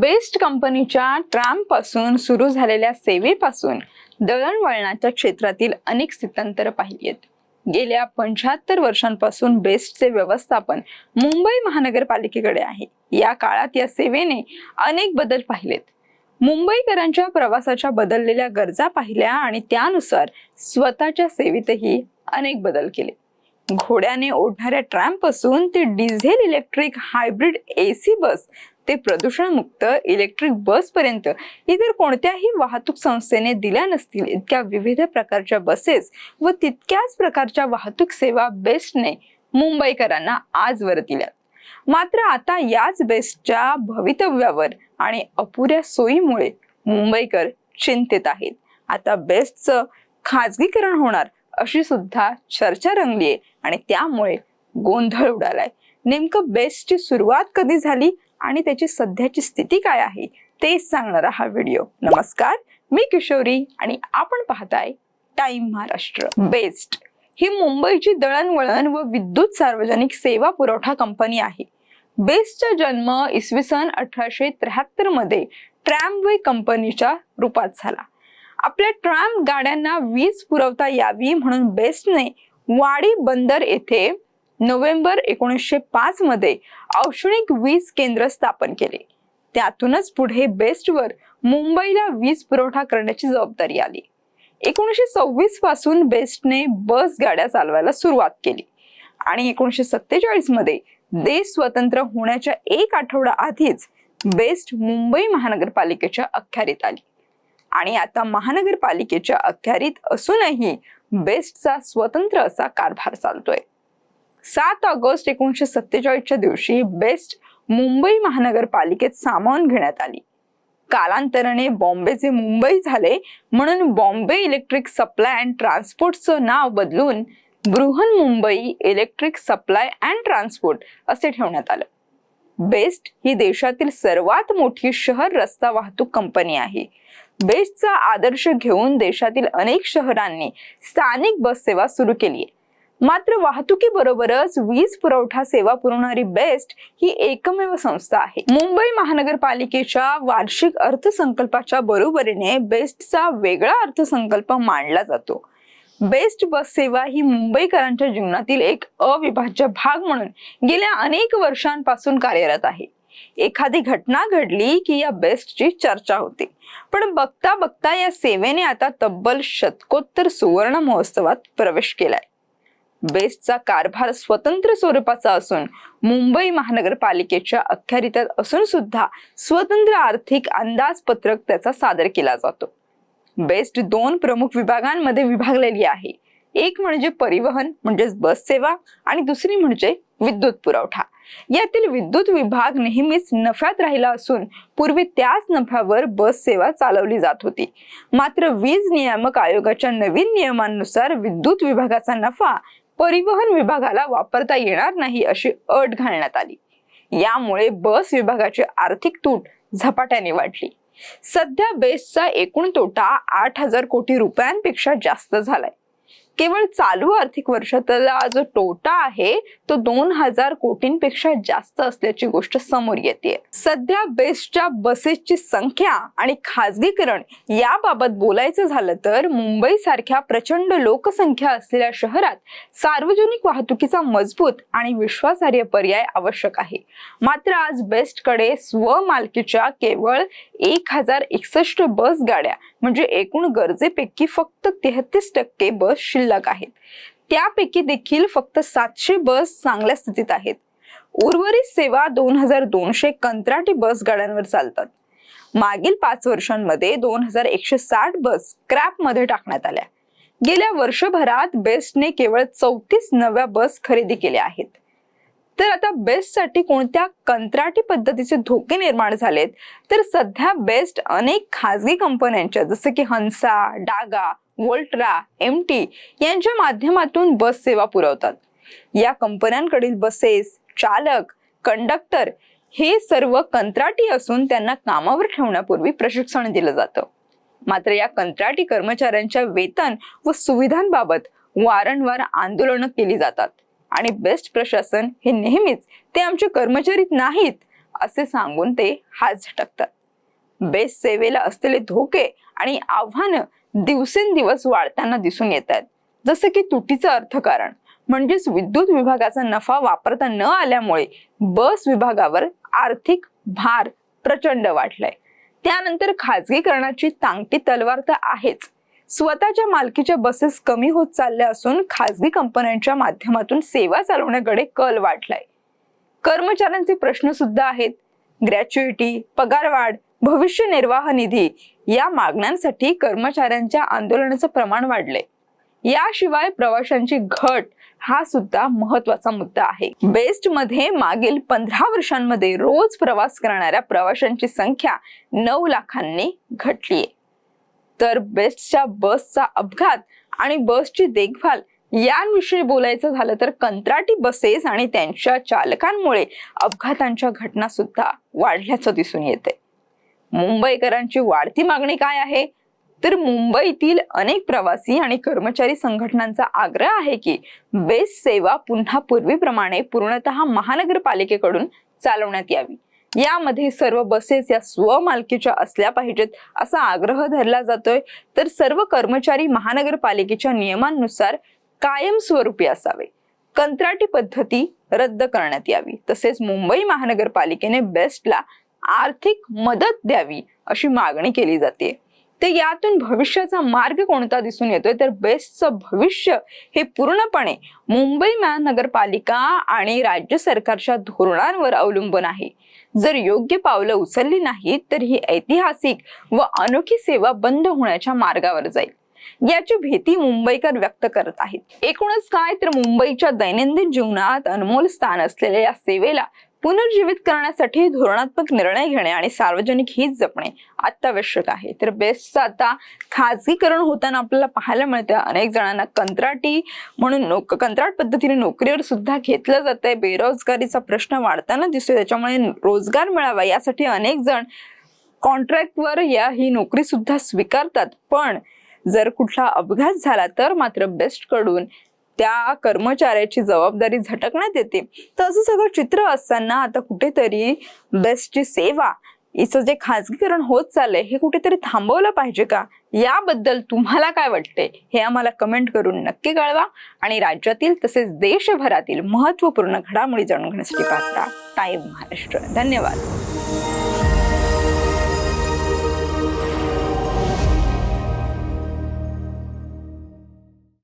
Best कंपनीच्या ट्रॅम्पपासून पासून सुरू झालेल्या सेवेपासून दळणवळणाच्या क्षेत्रातील अनेक स्थित्यंतर पाहिली आहेत. गेल्या पंच्याहत्तर वर्षांपासून बेस्टचे व्यवस्थापन मुंबई महानगरपालिकेकडे आहे. या काळात या सेवेने अनेक बदल पाहिलेत. मुंबईकरांच्या प्रवासाच्या बदललेल्या गरजा पाहिल्या आणि त्यानुसार स्वतःच्या सेवेतही अनेक बदल केले. घोड्याने ओढणाऱ्या ट्रॅम्पपासून ते diesel electric hybrid AC bus ते प्रदूषणमुक्त इलेक्ट्रिक बसपर्यंत इतर कोणत्याही वाहतूक संस्थेने दिल्या नसतील इतक्या विविध प्रकारच्या बसेस व तितक्याच प्रकारच्या वाहतूक सेवा बेस्टने मुंबईकरांना आजवर दिल्या मात्र आता याच बेस्टच्या भवितव्यावर आणि अपुऱ्या सोयीमुळे मुंबईकर चिंतित आहेत. आता बेस्टचं खाजगीकरण होणार अशी सुद्धा चर्चा रंगली आहे आणि त्यामुळे गोंधळ उडालाय. नेमकं बेस्टची सुरुवात कधी झाली? आणि त्याची सध्याची स्थिती काय आहे तेच सांगणारा हा व्हिडिओ. नमस्कार मी किशोरी आणि आपण पाहताय टाइम महाराष्ट्र बेस्ट. ही मुंबईची दळणवळण व विद्युत सार्वजनिक सेवा पुरवठा कंपनी आहे. बेस्टचा जन्म इसवी सन अठराशे त्र्याहत्तरमध्ये ट्रॅमवे कंपनीच्या रूपात झाला. आपल्या ट्रॅम गाड्यांना वीज पुरवता यावी म्हणून बेस्टने वाडी बंदर येथे नोव्हेंबर एकोणीसशे पाच मध्ये औष्णिक वीज केंद्र स्थापन केले. त्यातूनच पुढे बेस्टवर मुंबईला वीज पुरवठा करण्याची जबाबदारी आली. एकोणीसशे सव्वीसपासून बेस्टने बस गाड्या चालवायला सुरुवात केली. आणि एकोणीसशे सत्तेचाळीसमध्ये देश स्वतंत्र होण्याच्या एक आठवडा आधीच बेस्ट मुंबई महानगरपालिकेच्या अखत्यारीत आली. आणि आता महानगरपालिकेच्या अखत्यारीत असूनही बेस्टचा स्वतंत्र असा कारभार चालतोय. सात ऑगस्ट एकोणीसशे सत्तेचाळीसच्या दिवशी बेस्ट मुंबई महानगरपालिकेत सामावून घेण्यात आली. कालांतराने बॉम्बेचे मुंबई झाले म्हणून बॉम्बे इलेक्ट्रिक सप्लाय अँड ट्रान्सपोर्टचं नाव बदलून Brihan Mumbai electric supply and transport असे ठेवण्यात आलं. बेस्ट ही देशातील सर्वात मोठी शहर रस्ता वाहतूक कंपनी आहे. बेस्टचा आदर्श घेऊन देशातील अनेक शहरांनी स्थानिक बस सेवा सुरू केली आहे. मात्र वाहतुकीबरोबरच वीज पुरवठा सेवा पुरवणारी बेस्ट ही एकमेव संस्था आहे. मुंबई महानगरपालिकेच्या वार्षिक अर्थसंकल्पाच्या बरोबरीने बेस्टचा वेगळा अर्थसंकल्प मांडला जातो. बेस्ट बस सेवा ही मुंबईकरांच्या जीवनातील एक अविभाज्य भाग म्हणून गेल्या अनेक वर्षांपासून कार्यरत आहे. एखादी घटना घडली की या बेस्टची चर्चा होते. पण बघता बघता या सेवेने आता तब्बल शतकोत्तर सुवर्ण महोत्सवात प्रवेश केलाय. बेस्टचा कारभार स्वतंत्र स्वरूपाचा असून मुंबई महानगरपालिकेच्या अखत्यारीत असून सुद्धा स्वतंत्र आर्थिक अंदाजपत्रक त्याचा सादर केला जातो. बेस्ट दोन प्रमुख विभागांमध्ये विभागलेली आहे. एक म्हणजे परिवहन म्हणजेच बस सेवा आणि दुसरी म्हणजे विद्युत पुरवठा. यातील विद्युत विभाग नेहमीच नफ्यात राहिला असून पूर्वी त्याच नफ्यावर बस सेवा चालवली जात होती. मात्र वीज नियामक आयोगाच्या नवीन नियमांनुसार विद्युत विभागाचा नफा परिवहन विभागाला वापरता येणार नाही अशी अट घालण्यात आली. यामुळे बस विभागाची आर्थिक तूट झपाट्याने वाढली. सध्या बेसचा एकूण तोटा आठ हजार कोटी रुपयांपेक्षा जास्त झालाय. केवळ चालू आर्थिक वर्षातला जो तोटा आहे तो दोन हजार कोटींपेक्षा जास्त असल्याची गोष्ट समोर येते सध्या बेस्टच्या बसेसची संख्या आणि खाजगीकरण याबाबत बोलायचं झालं तर मुंबई सारख्या प्रचंड लोकसंख्या असलेल्या शहरात सार्वजनिक वाहतुकीचा मजबूत आणि विश्वासार्ह पर्याय आवश्यक आहे. मात्र आज बेस्टकडे स्वमालकीच्या केवळ एक हजार एकसष्ट बस गाड्या म्हणजे एकूण गरजेपैकी फक्त तेहतीस टक्के बस शिल्लक आहेत. त्यापैकी देखील फक्त सातशे बस चांगल्या स्थितीत आहेत. उर्वरित सेवा दोन हजार दोनशे कंत्राटी बस गाड्यांवर चालतात. मागील पाच वर्षांमध्ये दोन हजार एकशे साठ बस क्रॅपमध्ये टाकण्यात आल्या. गेल्या वर्षभरात बेस्टने केवळ चौतीस नव्या बस खरेदी केल्या आहेत. तर आता बेस्टसाठी कोणत्या कंत्राटी पद्धतीचे धोके निर्माण झालेत? तर सध्या बेस्ट अनेक खाजगी कंपन्यांच्या जसं की Hansa Daga Voltra M T यांच्या माध्यमातून बस सेवा पुरवतात. या कंपन्यांकडील बसेस चालक कंडक्टर हे सर्व कंत्राटी असून त्यांना कामावर ठेवण्यापूर्वी प्रशिक्षण दिलं जातं. मात्र या कंत्राटी कर्मचाऱ्यांच्या वेतन व सुविधांबाबत वारंवार आंदोलनं केली जातात. आणि बेस्ट प्रशासन हे नेहमीच ते आमचे कर्मचारीत नाहीत असे सांगून ते हात झटकतात. बेस्ट सेवेला असलेले धोके आणि आव्हानं दिवसेंदिवस वाढताना दिसून येत आहेत जसं की तुटीचं अर्थकारण म्हणजेच विद्युत विभागाचा नफा वापरता न आल्यामुळे बस विभागावर आर्थिक भार प्रचंड वाढलाय. त्यानंतर खाजगीकरणाची तांगती तलवार तर आहेच. स्वतःच्या मालकीच्या बसेस कमी होत चालल्या असून खाजगी कंपन्यांच्या माध्यमातून सेवा चालवण्याकडे कल वाढलाय. कर्मचाऱ्यांचे प्रश्न सुद्धा आहेत. ग्रॅच्युइटी पगारवाढ भविष्य निर्वाह निधी या मागण्यांसाठी कर्मचाऱ्यांच्या आंदोलनाचं प्रमाण वाढले याशिवाय प्रवाशांची घट हा सुद्धा महत्त्वाचा मुद्दा आहे. बेस्टमध्ये मागील पंधरा वर्षांमध्ये रोज प्रवास करणाऱ्या प्रवाशांची संख्या नऊ लाखांनी घटलीये. तर बेस्टच्या बसचा अपघात आणि बसची देखभाल यांविषयी बोलायचं झालं तर कंत्राटी बसेस आणि त्यांच्या चालकांमुळे अपघातांच्या घटना सुद्धा वाढल्याचं दिसून येते मुंबईकरांची वाढती मागणी काय आहे? तर मुंबईतील अनेक प्रवासी आणि कर्मचारी संघटनांचा आग्रह आहे की बेस्ट सेवा पुन्हा पूर्वीप्रमाणे पूर्णतः महानगरपालिकेकडून चालवण्यात यावी. यामध्ये सर्व बसेस या स्वमालकीच्या असल्या पाहिजेत असा आग्रह धरला जातोय. तर सर्व कर्मचारी महानगरपालिकेच्या नियमांनुसार कायमस्वरूपी असावे. कंत्राटी पद्धती रद्द करण्यात यावी. तसेच मुंबई महानगरपालिकेने बेस्टला आर्थिक मदत द्यावी अशी मागणी केली जाते. तर यातून भविष्याचा मार्ग कोणता दिसून येतोय? तर बेस्टचं भविष्य हे पूर्णपणे मुंबई महानगरपालिका आणि राज्य सरकारच्या धोरणांवर अवलंबून आहे. जर योग्य पावलं उचलली नाहीत तर ही ऐतिहासिक व अनोखी सेवा बंद होण्याच्या मार्गावर जाईल. याची भीती मुंबईकर व्यक्त करत आहेत. एकूणच काय तर मुंबईच्या दैनंदिन जीवनात अनमोल स्थान असलेल्या या सेवेला पुनर्जीवित करण्यासाठी धोरणात्मक निर्णय घेणे आणि सार्वजनिक हित जपणे अत्यावश्यक आहे. तर बेस्टचं आता खाजगीकरण होताना आपल्याला पाहायला मिळतं अनेक जणांना कंत्राटी म्हणून नोक कंत्राट पद्धतीने नोकरीवर सुद्धा घेतलं जातंय. बेरोजगारीचा प्रश्न वाढताना दिसतोय. त्याच्यामुळे रोजगार मिळावा यासाठी अनेक जण कॉन्ट्रॅक्टवर या ही नोकरी सुद्धा स्वीकारतात. पण जर कुठला अपघात झाला तर मात्र बेस्टकडून त्या कर्मचाऱ्याची जबाबदारी झटकण्यात येते. तर असं सगळं चित्र असताना आता कुठेतरी बेस्टची सेवा हिचं जे खाजगीकरण होत चाललंय हे कुठेतरी थांबवलं पाहिजे का? याबद्दल तुम्हाला काय वाटते हे आम्हाला कमेंट करून नक्की कळवा. आणि राज्यातील तसेच देशभरातील महत्त्वपूर्ण घडामोडी जाणून घेण्यासाठी पाहता टाईम महाराष्ट्र धन्यवाद.